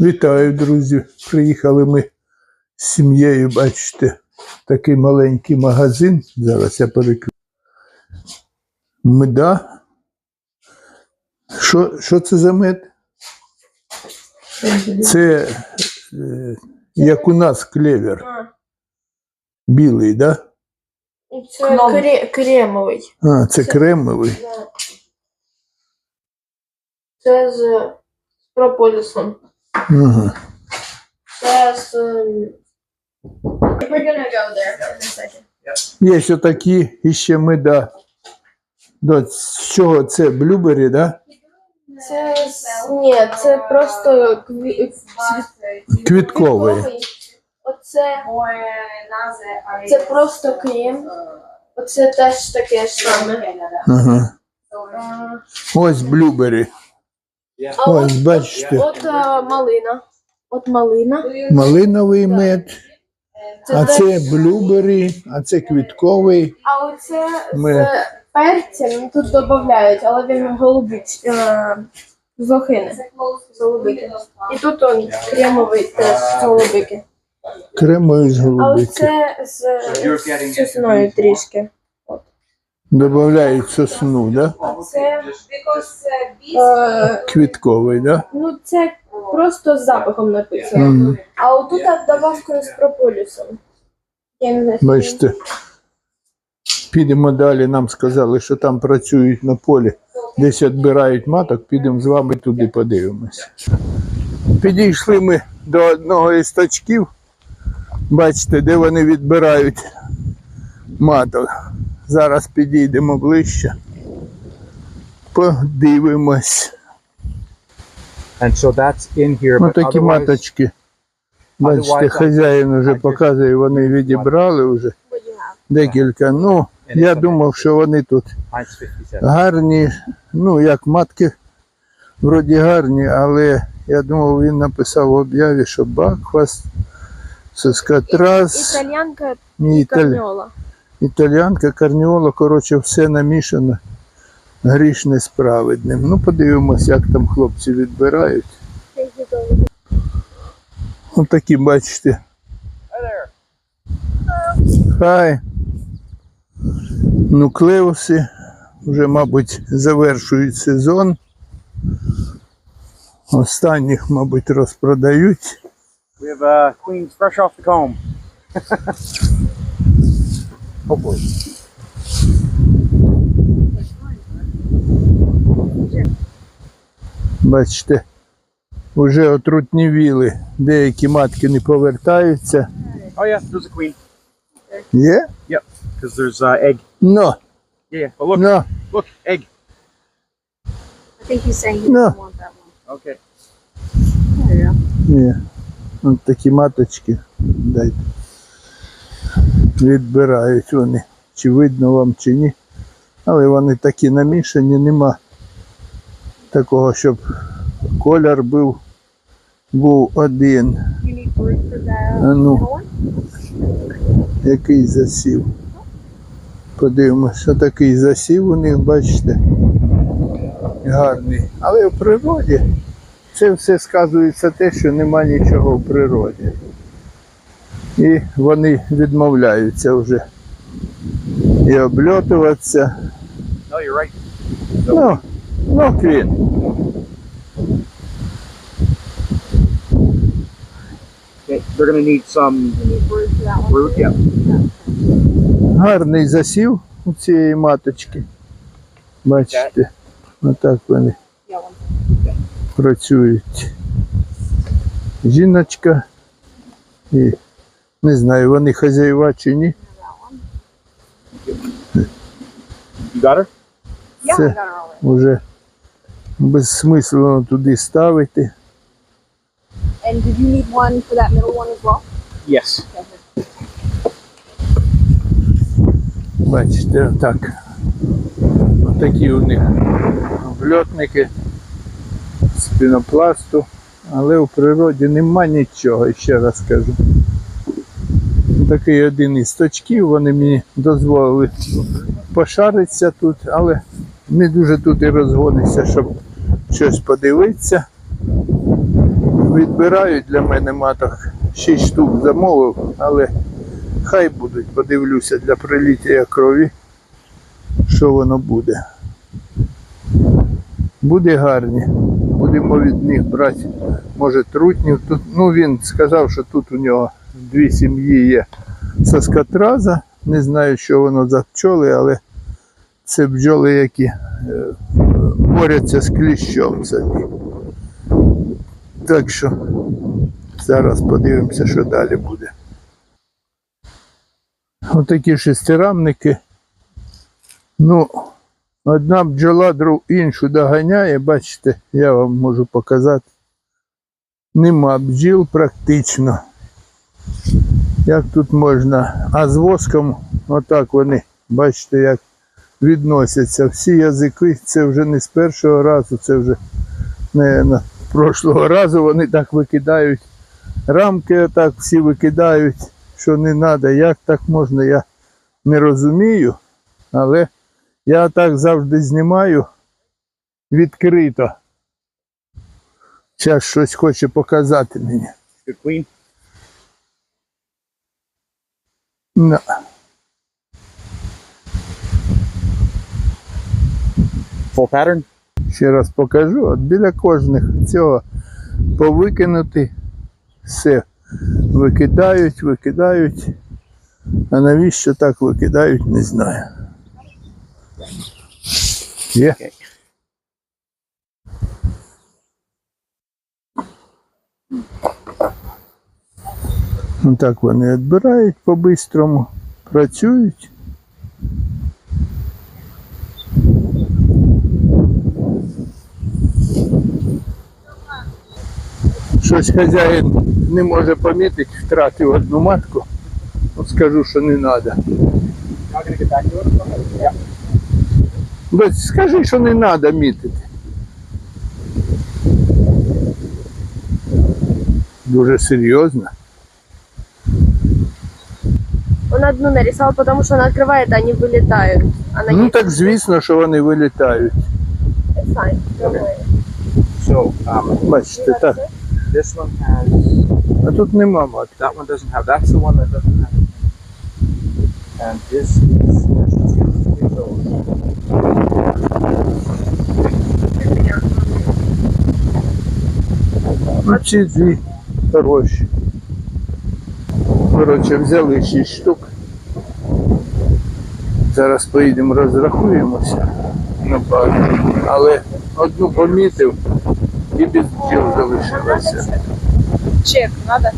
Вітаю, друзі. Приїхали ми з сім'єю, бачите, такий маленький магазин. Зараз я переключу. Меда. Що, що це за мед? Це е, як у нас клевер. Білий, да? це кре- кремовий. А, це кремовий. Це з прополісом. Ага. Це з... ем, We're gonna go there in a second. Є ще такі іще меда. До з чого це? Блюбері, да? Це з... Ні, це просто кві... цвіт- Квітковий. Оце, це просто крем. Оце теж таке ж саме. Ага. Ось блюбері. А Ось, от, бачите. от а, малина. От малина. Малиновий мед. А теж- це блюбері, а це квітковий. А оце Ми- з перцем тут додають, але він голубить е, з лохини. З голубики. І тут он кремовий теж з голубики. Кремовий з А голубики. оце з, з сосною трішки. Додають сосну, да? Це Because е, Квітковий, да? ну це просто з запахом написано. Мгм. А отут добавкою з прополісом. Я не знаю. Бачите. Підемо далі. Нам сказали, що там працюють на полі, десь відбирають маток, підемо з вами туди подивимося. Підійшли ми до одного із точків. Бачите, де вони відбирають маток. Зараз підійдемо ближче. Подивимось. And so that's in here. Ну but такі маточки. Бачите, хазяїн вже показує, вони відібрали вже декілька. Ну, я думав, що вони тут гарні, ну як матки, вроді гарні, але я думав, він написав в об'яві, що Бакфаст, Соскатрас, Італянка ні, італь... карньола. Італіанка, карніола, коротше, все намішано. Гріш несправедним. Ну, подивимось, як там хлопці відбирають. Ось такі, бачите. Хай. Нуклеуси. Вже, мабуть, завершують сезон. Останніх, мабуть, розпродають. We have uh, queens fresh off the comb. Hopefully. Бачите, вже отрутнівіли. Деякі матки не повертаються. Oh yeah, there's a queen. Є? Yep, Because there's uh, egg. Ну, Yeah, yeah. But look, ну, look, egg. I think he's saying he No. doesn't want that one. Okay. There you go. ні. Ось такі маточки. Дайте. Відбирають вони. Чи видно вам, чи ні. Але вони такі намішані, нема такого, щоб колір був, був один. Ну. Який засів. Подивимося, такий засів у них, бачите. Гарний. Але в природі це все сказується те, що нема нічого в природі. І вони відмовляються вже і обльотуватися. No, you're right. Ну, ну квін. Okay, they're gonna need some fruit. Yeah. Гарний засів у цієї маточки. Бачите, отак вони. Працюють жіночка і не знаю, вони хазяїва чи ні. Це вже безсмислено туди ставити. And did you need one for that middle one as well? Yes. Бачите, отак. Отакі у них обльотники з пінопласту, але у природі нема нічого, ще раз кажу. Такий один із точків, вони мені дозволили пошаритися тут, але не дуже тут і розгониться, щоб щось подивитися. відбирають для мене маток. Шість штук замовив, але хай будуть, подивлюся для приліття крові, що воно буде. Буде гарні. Будемо від них брати, може, трутнів. Ну, він сказав, що тут у нього дві сім'ї є соскотраза. Не знаю, що воно за пчоли, але це бджоли, які е, борються з кліщом. Так що зараз подивимося, що далі буде. Отакі шестирамники. Ну, одна бджола друг іншу доганяє, бачите, я вам можу показати. Нема бджіл практично. Як тут можна? А з воском, отак вони, бачите, як відносяться. Всі язики, це вже не з першого разу, це вже не з прошлого разу вони так викидають. Рамки отак всі викидають, що не треба. Як так можна, я не розумію. Але я так завжди знімаю відкрито. Зараз щось хоче показати мені. На. Full pattern. Ще раз покажу. От біля кожних цього повикинути все. Викидають, викидають. А навіщо так викидають, не знаю. Є? Ну, Так вони відбирають по-бистрому, працюють. Щось хазяїн не може помітити, втратив одну матку. Скажу, що не треба. Скажи, що не треба мітити. Дуже серйозно. Он одну нарисовал, потому что она открывает, а они вылетают. Она Ну так звісно, що вони вилітають. Fine, don't worry. So um, Бачите, так. this one has. А тут нема матки. That one doesn't have. That's the one that doesn't have. And this is. There's two of those. Ну, ці дві хороші. Коротше, взяли 6 штук. Зараз поїдемо розрахуємося на пару. Але одну помітив і без діл залишилася. Чек надо?